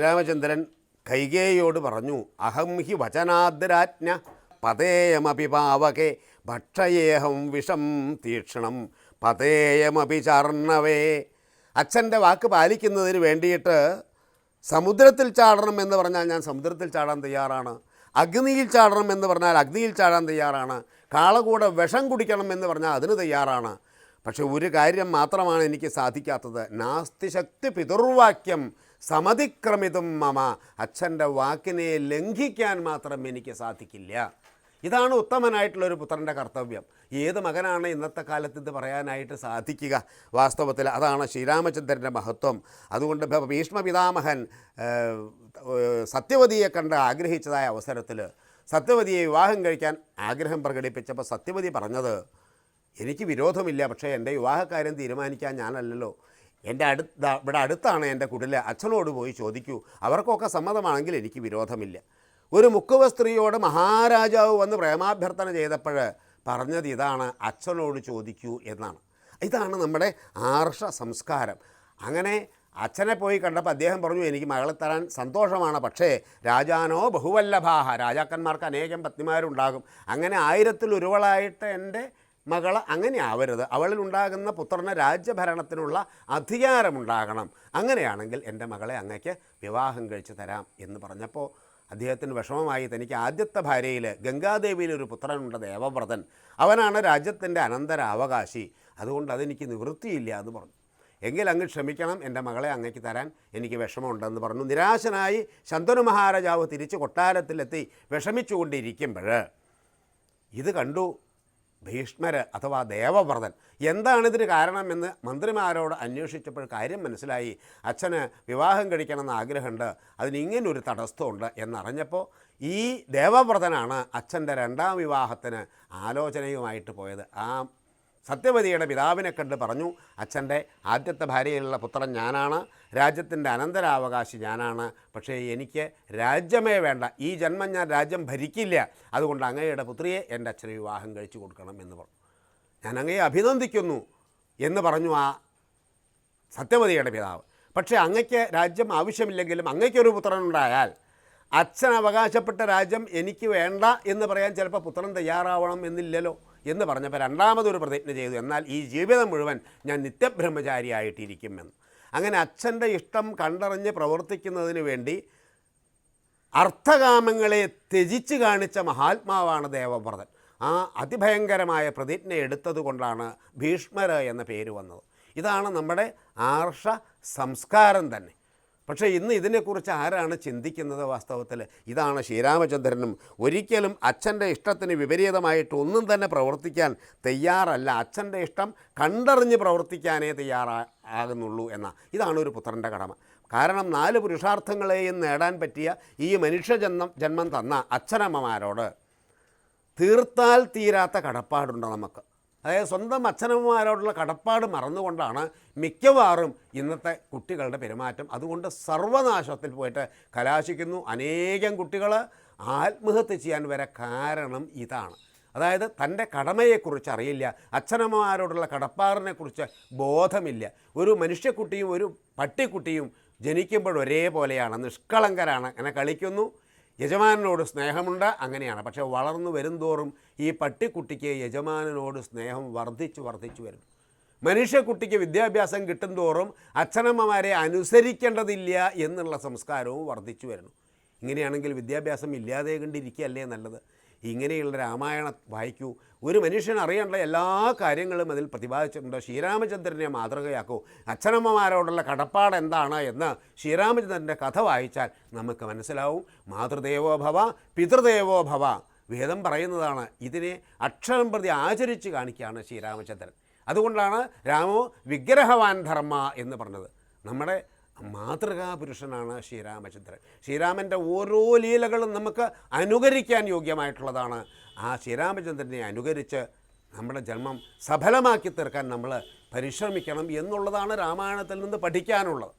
ശ്രീരാമചന്ദ്രൻ കൈകേയോട് പറഞ്ഞു അഹം ഹി വചനാദ്രാജ്ഞ പതേയമപി പാവകെ ഭക്ഷയേഹം വിഷം തീക്ഷണം പതേയമപി ചാർണവേ. അച്ഛന്റെ വാക്ക് പാലിക്കുന്നതിന് വേണ്ടിയിട്ട് സമുദ്രത്തിൽ ചാടണം എന്ന് പറഞ്ഞാൽ ഞാൻ സമുദ്രത്തിൽ ചാടാൻ തയ്യാറാണ്. അഗ്നിയിൽ ചാടണം എന്ന് പറഞ്ഞാൽ അഗ്നിയിൽ ചാടാൻ തയ്യാറാണ്. കാളകൂടെ വിഷം കുടിക്കണം എന്ന് പറഞ്ഞാൽ അതിന് തയ്യാറാണ്. പക്ഷേ ഒരു കാര്യം മാത്രമാണ് എനിക്ക് സാധിക്കാത്തത്. നാസ്തിശക്തി പിതുർവാക്യം സമതിക്രമിതും മമ. അച്ഛന്റെ വാക്കിനെ ലംഘിക്കാൻ മാത്രം എനിക്ക് സാധിക്കില്ല. ഇതാണ് ഉത്തമനായിട്ടുള്ള ഒരു പുത്രന്റെ കർത്തവ്യം. ഏത് മകനാണ് ഇന്നത്തെ കാലത്ത് ഇത് പറയാനായിട്ട് സാധിക്കുക? വാസ്തവത്തിൽ അതാണ് ശ്രീരാമചന്ദ്രന്റെ മഹത്വം. അതുകൊണ്ട് ഭീഷ്മപിതാമഹൻ സത്യവതിയെ കണ്ട് ആഗ്രഹിച്ചതായ അവസരത്തിൽ സത്യവതിയെ വിവാഹം കഴിക്കാൻ ആഗ്രഹം പ്രകടിപ്പിച്ചപ്പോൾ സത്യവതി പറഞ്ഞത് എനിക്ക് വിരോധമില്ല പക്ഷേ എന്റെ വിവാഹക്കാര്യം തീരുമാനിക്കാൻ ഞാനല്ലല്ലോ. എന്റെ അടുത്ത ഇവിടെ അടുത്താണ് എന്റെ കുടിലെ. അച്ഛനോട് പോയി ചോദിക്കൂ. അവർക്കൊക്കെ സമ്മതമാണെങ്കിൽ എനിക്ക് വിരോധമില്ല. ഒരു മുക്കുവ സ്ത്രീയോട് മഹാരാജാവ് വന്ന് പ്രേമാഭ്യർത്ഥന ചെയ്തപ്പോൾ പറഞ്ഞത് ഇതാണ്. അച്ഛനോട് ചോദിക്കൂ എന്നാണ്. ഇതാണ് നമ്മുടെ ആർഷ സംസ്കാരം. അങ്ങനെ അച്ഛനെ പോയി കണ്ടപ്പോൾ അദ്ദേഹം പറഞ്ഞു എനിക്ക് മകളെ തരാൻ സന്തോഷമാണ്. പക്ഷേ രാജാനോ ബഹുവല്ലഭാഹ. രാജാക്കന്മാർക്ക് അനേകം പത്നിമാരുണ്ടാകും. അങ്ങനെ ആയിരത്തിൽ ഒരുവളായിട്ട് എന്റെ മകൾ അങ്ങനെ ആവരുത്. അവളിലുണ്ടാകുന്ന പുത്രന് രാജ്യഭരണത്തിനുള്ള അധികാരമുണ്ടാകണം. അങ്ങനെയാണെങ്കിൽ എന്റെ മകളെ അങ്ങയ്ക്ക് വിവാഹം കഴിച്ചു തരാം എന്ന് പറഞ്ഞപ്പോൾ അദ്ദേഹത്തിന് വിഷമമായി. തനിക്ക് ആദ്യത്തെ ഭാര്യയിൽ ഗംഗാദേവിയിൽ ഒരു പുത്രനുണ്ട് ദേവവ്രതൻ. അവനാണ് രാജ്യത്തിന്റെ അനന്തര അവകാശി അതുകൊണ്ട് അതെനിക്ക് നിവൃത്തിയില്ല എന്ന് പറഞ്ഞു. എങ്കിൽ അങ്ങ് ക്ഷമിക്കണം എന്റെ മകളെ അങ്ങയ്ക്ക് തരാൻ എനിക്ക് വിഷമമുണ്ടെന്ന് പറഞ്ഞു. നിരാശനായി ശന്തനു മഹാരാജാവ് തിരിച്ച് കൊട്ടാരത്തിലെത്തി വിഷമിച്ചുകൊണ്ടിരിക്കുമ്പോൾ ഇത് കണ്ടു ഭീഷ്മര് അഥവാ ദേവവ്രതൻ. എന്താണിതിന് കാരണമെന്ന് മന്ത്രിമാരോട് അന്വേഷിച്ചപ്പോൾ കാര്യം മനസ്സിലായി. അച്ഛന് വിവാഹം കഴിക്കണമെന്ന് ആഗ്രഹമുണ്ട്. അതിനിങ്ങനൊരു തടസ്സമുണ്ട് എന്നറിഞ്ഞപ്പോൾ ഈ ദേവവ്രതനാണ് അച്ഛന്റെ രണ്ടാം വിവാഹത്തിന് ആലോചനയുമായിട്ട് പോയത്. ആ സത്യവതിയുടെ പിതാവിനെ കണ്ട് പറഞ്ഞു അച്ഛന്റെ ആദ്യത്തെ ഭാര്യയിലുള്ള പുത്രൻ ഞാനാണ്. രാജ്യത്തിന്റെ അനന്തരാവകാശി ഞാനാണ്. പക്ഷേ എനിക്ക് രാജ്യമേ വേണ്ട. ഈ ജന്മം ഞാൻ രാജ്യം ഭരിക്കില്ല. അതുകൊണ്ട് അങ്ങയുടെ പുത്രിയെ എന്റെ അച്ഛനെ വിവാഹം കഴിച്ചു കൊടുക്കണം എന്ന് പറഞ്ഞു. ഞാൻ അങ്ങയെ അഭിനന്ദിക്കുന്നു എന്ന് പറഞ്ഞു ആ സത്യവതിയുടെ പിതാവ്. പക്ഷേ അങ്ങയ്ക്ക് രാജ്യം ആവശ്യമില്ലെങ്കിലും അങ്ങയ്ക്കൊരു പുത്രനുണ്ടായാൽ അച്ഛൻ അവകാശപ്പെട്ട രാജ്യം എനിക്ക് വേണ്ട എന്ന് പറയാൻ ചിലപ്പോൾ പുത്രൻ തയ്യാറാവണം എന്നില്ലല്ലോ എന്ന് പറഞ്ഞപ്പോൾ രണ്ടാമതൊരു പ്രതിജ്ഞ ചെയ്തു. എന്നാൽ ഈ ജീവിതം മുഴുവൻ ഞാൻ നിത്യബ്രഹ്മചാരിയായിട്ടിരിക്കുമെന്ന്. അങ്ങനെ അച്ഛന്റെ ഇഷ്ടം കണ്ടറിഞ്ഞ് പ്രവർത്തിക്കുന്നതിന് വേണ്ടി അർത്ഥകാമങ്ങളെ ത്യജിച്ച് കാണിച്ച മഹാത്മാവാണ് ദേവവ്രതൻ. ആ അതിഭയങ്കരമായ പ്രതിജ്ഞ എടുത്തതുകൊണ്ടാണ് ഭീഷ്മര എന്ന പേര് വന്നത്. ഇതാണ് നമ്മുടെ ആർഷ സംസ്കാരം തന്നെ. പക്ഷേ ഇന്ന് ഇതിനെക്കുറിച്ച് ആരാണ് ചിന്തിക്കുന്നത് വാസ്തവത്തിൽ? ഇതാണ് ശ്രീരാമചന്ദ്രനും. ഒരിക്കലും അച്ഛന്റെ ഇഷ്ടത്തിന് വിപരീതമായിട്ട് ഒന്നും തന്നെ പ്രവർത്തിക്കാൻ തയ്യാറല്ല. അച്ഛന്റെ ഇഷ്ടം കണ്ടറിഞ്ഞ് പ്രവർത്തിക്കാനേ തയ്യാറാ ആകുന്നുള്ളൂ എന്ന ഇതാണ് ഒരു പുത്രന്റെ കടമ. കാരണം നാല് പുരുഷാർത്ഥങ്ങളെയും നേടാൻ പറ്റിയ ഈ മനുഷ്യജന്മം ജന്മം തന്ന അച്ഛനമ്മമാരോട് തീർത്താൽ തീരാത്ത കടപ്പാടുണ്ട് നമുക്ക്? അതായത് സ്വന്തം അച്ഛനമ്മമാരോടുള്ള കടപ്പാട് മറന്നുകൊണ്ടാണ് മിക്കവാറും ഇന്നത്തെ കുട്ടികളുടെ പെരുമാറ്റം. അതുകൊണ്ട് സർവനാശത്തിൽ പോയിട്ട് കലാശിക്കുന്നു അനേകം കുട്ടികൾ ആത്മഹത്യ ചെയ്യാൻ വരെ കാരണം ഇതാണ്. അതായത് തന്റെ കടമയെക്കുറിച്ച് അറിയില്ല. അച്ഛനമ്മമാരോടുള്ള കടപ്പാറിനെക്കുറിച്ച് ബോധമില്ല. ഒരു മനുഷ്യക്കുട്ടിയും ഒരു പട്ടിക്കുട്ടിയും ജനിക്കുമ്പോൾ ഒരേപോലെയാണ്. നിഷ്കളങ്കരാണ്. അങ്ങനെ കളിക്കുന്നു. യജമാനനോട് സ്നേഹമുണ്ട്. അങ്ങനെയാണ്. പക്ഷേ വളർന്നു വരുംതോറും ഈ പട്ടിക്കുട്ടിക്ക് യജമാനനോട് സ്നേഹം വർദ്ധിച്ചു വർദ്ധിച്ചു വരും മനുഷ്യക്കുട്ടിക്ക് വിദ്യാഭ്യാസം കിട്ടും തോറും അച്ഛനമ്മമാരെ അനുസരിക്കേണ്ടതില്ല എന്നുള്ള സംസ്കാരവും വർദ്ധിച്ചു വരുന്നു. ഇങ്ങനെയാണെങ്കിൽ വിദ്യാഭ്യാസം ഇല്ലാതെ കണ്ടിരിക്കുകയല്ലേ നല്ലത്? ഇങ്ങനെയുള്ള രാമായണം വായിക്കൂ. ഒരു മനുഷ്യൻ അറിയേണ്ട എല്ലാ കാര്യങ്ങളും അതിൽ പ്രതിപാദിച്ചിട്ടുണ്ട്. ശ്രീരാമചന്ദ്രനെ മാതൃകയാക്കൂ. അച്ഛനമ്മമാരോടുള്ള കടപ്പാട് എന്താണ് എന്ന് ശ്രീരാമചന്ദ്രന്റെ കഥ വായിച്ചാൽ നമുക്ക് മനസ്സിലാവും. മാതൃദേവോ ഭവ പിതൃദേവോ ഭവ വേദം പറയുന്നതാണ്. ഇതിനെ അക്ഷരം പ്രതി ആചരിച്ച് കാണിക്കുകയാണ് ശ്രീരാമചന്ദ്രൻ. അതുകൊണ്ടാണ് രാമോ വിഗ്രഹവാൻ ധർമ്മ എന്ന് പറഞ്ഞത്. നമ്മുടെ മാതൃകാ പുരുഷനാണ് ശ്രീരാമചന്ദ്രൻ. ശ്രീരാമന്റെ ഓരോ ലീലകളും നമുക്ക് അനുകരിക്കാൻ യോഗ്യമായിട്ടുള്ളതാണ്. ആ ശ്രീരാമചന്ദ്രനെ അനുകരിച്ച് നമ്മുടെ ജന്മം സഫലമാക്കി തീർക്കാൻ നമ്മൾ പരിശ്രമിക്കണം എന്നുള്ളതാണ് രാമായണത്തിൽ നിന്ന് പഠിക്കാനുള്ളത്.